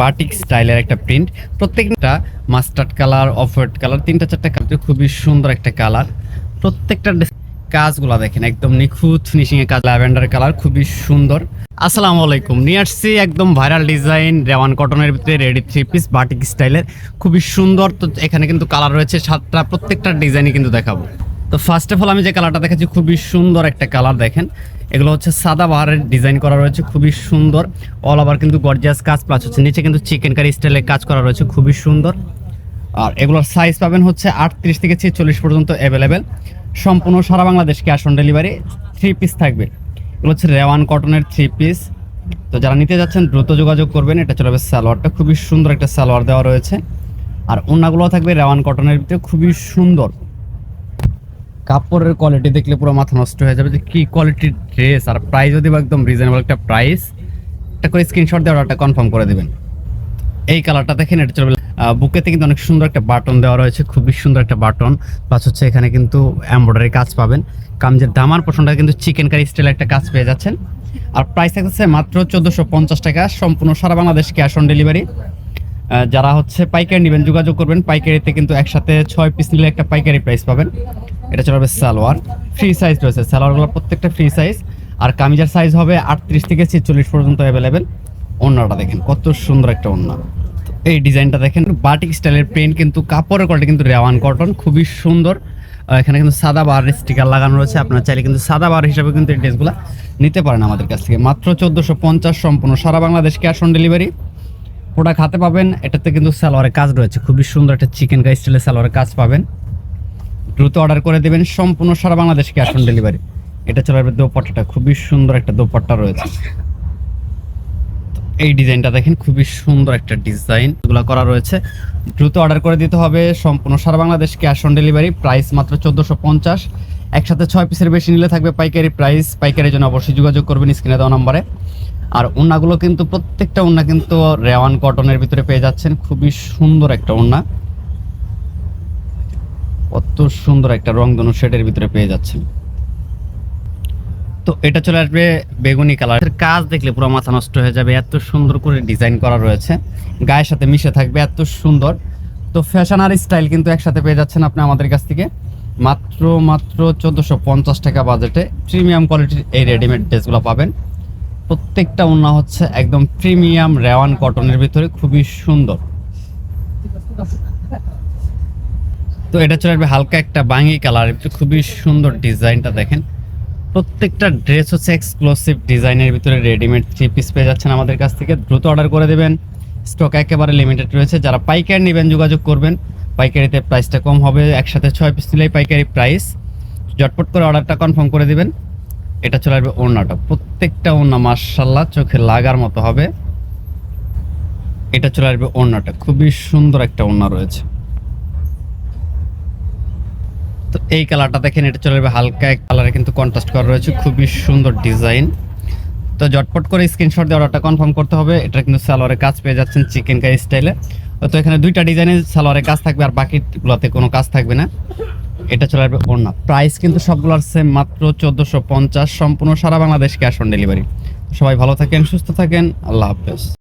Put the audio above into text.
Batik স্টাইলের একটা print প্রত্যেকটা mustard colour off white colour তিনটা চারটা কালার খুবই সুন্দর একটা কালার প্রত্যেকটা কাজগুলো দেখেন, একদম নিখুঁত ফিনিশিং এর কাজ। ল্যাভেন্ডার কালার খুবই সুন্দর। আসসালামু আলাইকুম। নিয়ে আসছি একদম ভাইরাল ডিজাইন রেওয়ান কটনের ভিতরে রেডি থ্রি পিস বাটিক স্টাইলের। খুবই সুন্দর, তো এখানে কিন্তু কালার রয়েছে। সাতটা প্রত্যেকটা ডিজাইনই কিন্তু দেখাবো। তো ফার্স্ট অফ অল আমি যে কালারটা দেখাচ্ছি, খুবই সুন্দর একটা কালার দেখেন। এগুলো হচ্ছে সাদা বাহারের ডিজাইন করা রয়েছে, খুবই সুন্দর। অল ওভার কিন্তু গর্জিয়াস কাজ প্লাস হচ্ছে নিচে কিন্তু চিকেন কারি স্টাইলে কাজ করা রয়েছে, খুবই সুন্দর। আর এগুলোর সাইজ পাবেন হচ্ছে আটত্রিশ থেকে ছেচল্লিশ পর্যন্ত অ্যাভেলেবেল সম্পূর্ণ সারা Bangladesh cash on delivery three piece থাকবে। এগুলো হচ্ছে রেওয়ান কটনের থ্রি পিস তো যারা নিতে যাচ্ছেন, দ্রুত যোগাযোগ করবেন। এটা চলে যাবে সালোয়ারটা, খুবই সুন্দর একটা সালোয়ার দেওয়া রয়েছে। আর অন্যগুলো থাকবে রেওয়ান কটনের ভিতরে, খুবই সুন্দর। কাপড়ের কোয়ালিটি দেখলে পুরো মাথা নষ্ট হয়ে যাবে যে কি কোয়ালিটির ড্রেস আর প্রাইস যদি বা একদম রিজনেবল একটা প্রাইস একটা করে স্ক্রিনশট দিয়ে অর্ডারটা কনফার্ম করে দেবেন। এই কালারটা দেখেন, এটা চলবে। বুকেতে কিন্তু অনেক সুন্দর একটা বাটন দেওয়া রয়েছে, খুবই সুন্দর একটা বাটন প্লাস হচ্ছে এখানে কিন্তু এমব্রয়ডারি কাজ পাবেন। কামজের দামার পোষণটা কিন্তু চিকেন কারি স্টাইলে একটা কাজ পেয়ে যাচ্ছেন। আর প্রাইস থাকছে মাত্র চোদ্দোশো পঞ্চাশ টাকা, সম্পূর্ণ সারা বাংলাদেশ ক্যাশ অন ডেলিভারি যারা হচ্ছে পাইকারি নেবেন, যোগাযোগ করবেন, পাইকারিতে কিন্তু একসাথে ছয় পিস নিলে একটা পাইকারি প্রাইস পাবেন। এটা চলবে সালোয়ার। ফ্রি সাইজ রয়েছে। সালোয়ারগুলো প্রত্যেকটা ফ্রি সাইজ আর কামিজার সাইজ হবে আটত্রিশ থেকে ছেচল্লিশ পর্যন্ত অ্যাভেলেবেল ওড়নাটা দেখেন, কত সুন্দর একটা ওড়না। এই ডিজাইনটা দেখেন, বাটিক স্টাইলের প্রিন্ট কিন্তু, কাপড়ের কোয়ালিটি কিন্তু রেওয়ান কটন, খুবই সুন্দর। এখানে কিন্তু সাদা বার স্টিকার লাগানো রয়েছে। আপনারা চাইলে কিন্তু সাদা বার হিসাবে কিন্তু এই ড্রেসগুলো নিতে পারেন আমাদের কাছ থেকে। মাত্র চোদ্দোশো পঞ্চাশ সম্পূর্ণ সারা Bangladesh cash on delivery product হাতে পাবেন, এটাতে কিন্তু সালোয়ারের কাজ রয়েছে। খুবই সুন্দর একটা চিকেন কাই স্টাইলের সালোয়ারের কাজ পাবেন। দ্রুত অর্ডার করে দেবেন। সম্পূর্ণ সারা বাংলাদেশ ক্যাশ অন ডেলিভারি এটা চলে আসবে দোপাট্টাটা। খুবই সুন্দর একটা দোপাট্টা রয়েছে। এই ডিজাইনটা দেখেন, খুবই সুন্দর একটা ডিজাইন। এগুলো করা রয়েছে। দ্রুত অর্ডার করে দিতে হবে। সম্পূর্ণ সারা Bangladesh cash on delivery price মাত্র চোদ্দোশো পঞ্চাশ। একসাথে ছয় পিসের বেশি নিলে থাকবে পাইকারি প্রাইস পাইকারির জন্য অবশ্যই যোগাযোগ করবেন স্ক্রিনে দেওয়া নম্বরে। আর ওড়নাগুলো কিন্তু, প্রত্যেকটা ওড়না কিন্তু রেওয়ান কটনের ভিতরে পেয়ে যাচ্ছেন। খুবই সুন্দর একটা ওড়না কত সুন্দর একটা রংধনু শেডের ভিতরে পেয়ে যাচ্ছেন। তো এটা চলে আসবে বেগুনি কালার। কাজ দেখলে পুরো মাথা নষ্ট হয়ে যাবে, এত সুন্দর করে ডিজাইন করা রয়েছে। গায়ের সাথে মিশে থাকবে, এত সুন্দর। তো ফ্যাশন আর স্টাইল কিন্তু একসাথে পেয়ে যাচ্ছেন আপনি আমাদের কাছ থেকে। মাত্র মাত্র চোদ্দোশো পঞ্চাশ টাকা বাজেটে প্রিমিয়াম কোয়ালিটির এই রেডিমেড ড্রেসগুলো পাবেন। প্রত্যেকটা ওড়না হচ্ছে একদম প্রিমিয়াম রেওয়ান কটনের ভিতরে, খুবই সুন্দর। তো এটা চলে আসবে হালকা একটা বাঙি কালার, একটু খুবই সুন্দর ডিজাইনটা দেখেন। প্রত্যেকটা ড্রেস হচ্ছে এক্সক্লুসিভ ডিজাইনের ভিতরে রেডিমেড থ্রি পিস পেয়ে যাচ্ছেন আমাদের কাছ থেকে। দ্রুত অর্ডার করে দেবেন। স্টক একেবারে লিমিটেড রয়েছে। যারা পাইকারি নেবেন, যোগাযোগ করবেন। পাইকারিতে প্রাইসটা কম হবে, একসাথে ছয় পিস নিলেই পাইকারি প্রাইস জটপট করে অর্ডারটা কনফার্ম করে দেবেন। এটা চলে আসবে ওড়নাটা। প্রত্যেকটা ওড়না মার্শাল্লাহ চোখে লাগার মতো হবে। এটা চলে আসবে ওড়নাটা। খুবই সুন্দর একটা ওড়না রয়েছে। তো এই কালারটা দেখেন, এটা চলে যাবে হালকা এক কালারে কিন্তু কন্ট্রাস্ট করা রয়েছে, খুবই সুন্দর ডিজাইন। তো ঝটপট করে স্ক্রিনশট দিয়ে অর্ডারটা কনফার্ম করতে হবে, এটা কিন্তু সালোয়ারের কাজ পেয়ে যাচ্ছেন চিকেন কারি স্টাইলে তো এখানে দুইটা ডিজাইনের সালোয়ারের কাজ থাকবে আর বাকিগুলোতে কোনো কাজ থাকবে না। এটা চলে আসবে ওড়না। প্রাইস কিন্তু সবগুলোর সেম মাত্র চোদ্দোশো পঞ্চাশ, সম্পূর্ণ সারা বাংলাদেশ ক্যাশ অন ডেলিভারি সবাই ভালো থাকেন, সুস্থ থাকেন, আল্লাহ হাফেজ।